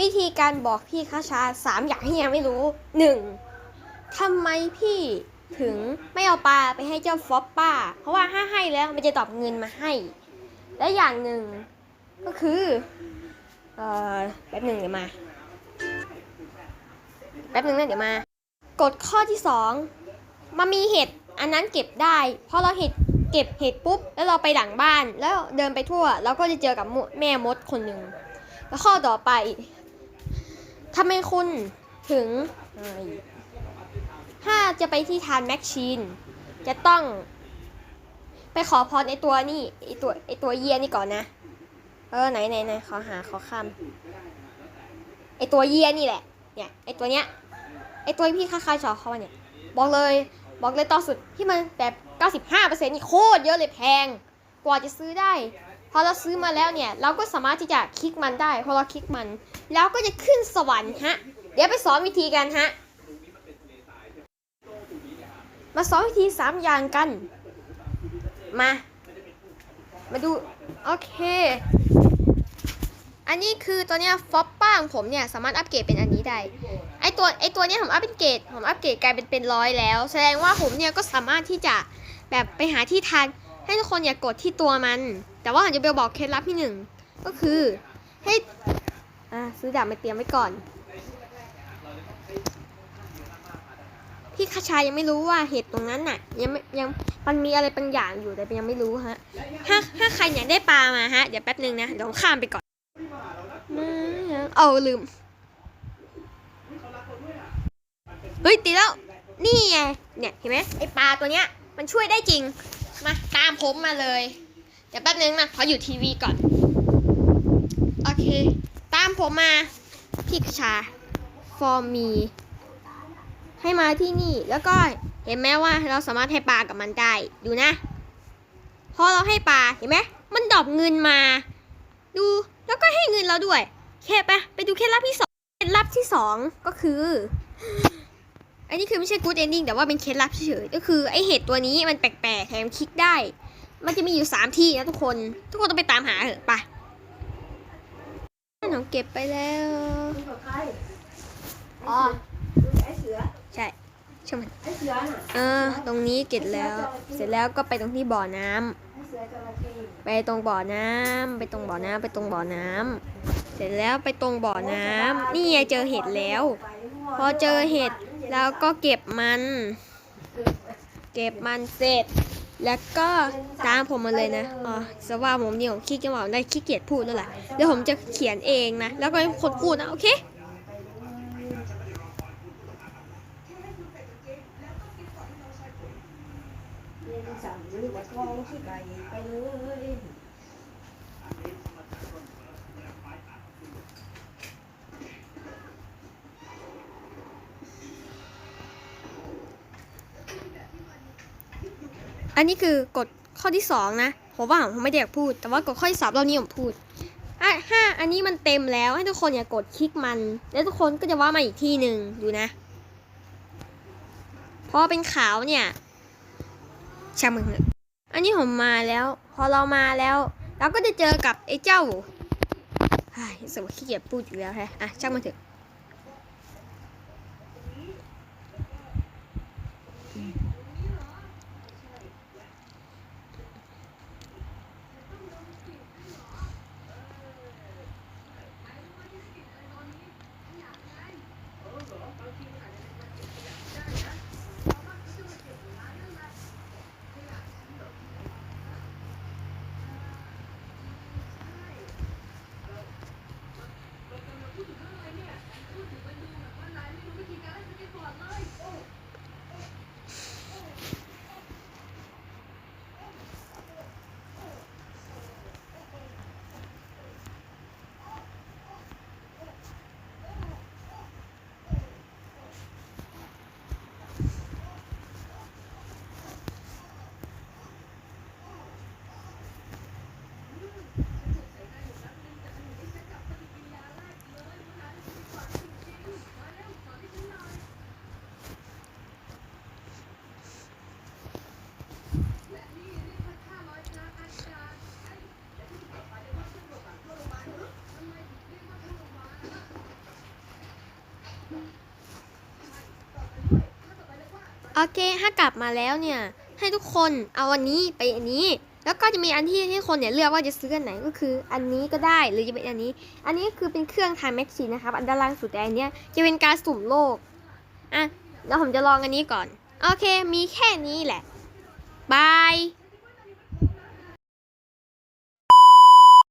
วิธีการบอกพี่คาชาสามอย่างที่ยังไม่รู้หนึ่งทำไมพี่ถึงไม่เอาปลาไปให้เจ้าฟอปป้า เพราะว่าถ้าให้แล้วมันจะตอบเงินมาให้ และอย่างหนึ่งก็คือเอ่อแป๊บหนึ่งเดี๋ยวมา แป๊บหนึ่งนะเดี๋ยวมากฎข้อที่สองมันมีเห็ดอันนั้นเก็บได้เพราะเราเห็ดเก็บเห็ดปุ๊บ แล้วเราไปหลังบ้าน แล้วเดินไปทั่วเราก็จะเจอกับแม่มดคนหนึ่งแล้วข้อต่อไป ทำไมคุณถึงถ้าจะไปที่ทานแม็กชีน จะต้อง ไปขอพรไอตัวนี่ไอตัวไอตัวเยียนี่ก่อนนะ เออไหนไหนไหนขอหาขอคำไอตัวเยียนี่แหละ เนี่ยไอตัวเนี้ยไอตัวพี่ค่าๆชอเขาเนี่ย บอกเลยบอกเลยต่อสุดที่มันแบบ 95%นี่โคตรเยอะเลยแพง กว่าจะซื้อได้ พอเราซื้อมาแล้วเนี่ย เราก็สามารถที่จะคลิกมันได้ พอเราคลิกมันแล้วก็จะขึ้นสวรรค์ฮะ เดี๋ยวไปสอนวิธีกันฮะ มาสอนวิธีสามอย่างกัน มา มาดู โอเค อันนี้คือตัวเนี้ยฟอปป้าของผมเนี่ยสามารถอัปเกรดเป็นอันนี้ได้ ไอตัวไอตัวเนี้ยผมอัปเป็นเกรดผมอัปเกรดกลายเป็นเป็นร้อยแล้ว แสดงว่าผมเนี่ยก็สามารถที่จะแบบไปหาที่ทาน ให้ทุกคนอย่ากดที่ตัวมัน แต่ว่าผมจะไปบอกเคล็ดลับที่หนึ่งก็คือให้อ่าซื้อดาบมาเตรียมไว้ก่อน พี่คาชายังไม่รู้ว่าเหตุตรงนั้นน่ะ ยังไม่ยังมันมีอะไรบางอย่างอยู่แต่ยังไม่รู้ฮะถ้าถ้าใครอยากได้ปลามาฮะเดี๋ยวแป๊บนึงนะเดี๋ยวข้ามไปก่อนเอาลืมเฮ้ยตีแล้ว นี่ไงเนี่ยเห็นไหมไอปลาตัวเนี้ยมันช่วยได้จริง มาตามผมมาเลย เดี๋ยวแป๊บนึงนะขออยู่ทีวีก่อน โอเค ตามผมมาพี่กชา for me ให้มาที่นี่แล้วก็เห็นไหมว่าเราสามารถให้ปลากับมันได้ ดูนะ พอเราให้ปลาเห็นไหมมันดอปเงินมา ดูแล้วก็ให้เงินเราด้วย แค่ปะไปดูเคล็ดลับที่สองเคล็ดลับที่สองก็คือ อันนี้คือไม่ใช่ good ending แต่ว่าเป็นเคล็ดลับเฉยๆก็คือไอเห็ดตัวนี้มันแปลกๆแถมคลิกได้ มันจะมีอยู่สามที่นะทุกคน ทุกคนต้องไปตามหาเถอะไปหนูเก็บไปแล้วอ๋อไอเสือใช่ช่มันไอเสือน่ะเออ ตรงนี้เก็บแล้ว เสร็จแล้วก็ไปตรงที่บ่อน้ำไอ้เสือจระเข้ไปตรงบ่อน้ำไปตรงบ่อน้ำไปตรงบ่อน้ำเสร็จแล้วไปตรงบ่อน้ำนี่ไงเจอเห็ดแล้ว พอเจอเห็ด แล้วก็เก็บมัน เก็บมันเสร็จ แล้วก็ตามผมมาเลยนะ อ๋อสว่าผมเนี่ยผมขี้เกียจบอกได้ขี้เกียจพูดแล้วแหละเดี๋ยวผมจะเขียนเองนะ แล้วก็ให้คนพูดนะ โอเคเรียนสั่งหรือว่าทองที่ไก่ไปเลย อันนี้คือกฎข้อที่สองนะผมว่าผมไม่ได้อยากพูด แต่ว่ากฎข้อที่สามเรานี้ผมพูดอะห้าอันนี้มันเต็มแล้วให้ทุกคนอย่ากดคลิกมัน แล้วทุกคนก็จะว่ามาอีกที่หนึ่งดูนะพอเป็นขาวเนี่ยช่างมึงอันนี้ผมมาแล้ว พอเรามาแล้ว เราก็จะเจอกับไอ้เจ้าเฮ้สมมติขี้เกียจพูดอยู่แล้วแฮะอะช่างมันเถอะ โอเค ถ้ากลับมาแล้วเนี่ย ให้ทุกคนเอาอันนี้ไปอันนี้ แล้วก็จะมีอันที่ให้คนเนี่ยเลือกว่าจะซื้ออันไหนก็คือ อันนี้ก็ได้หรือจะเป็นอันนี้ อันนี้คือเป็นเครื่องทายแม็กซีนะครับ อันด้านล่างสุดแต่อันเนี้ยจะเป็นการสุ่มโลก อะเดี๋ยวผมจะลองอันนี้ก่อน โอเค มีแค่นี้แหละบาย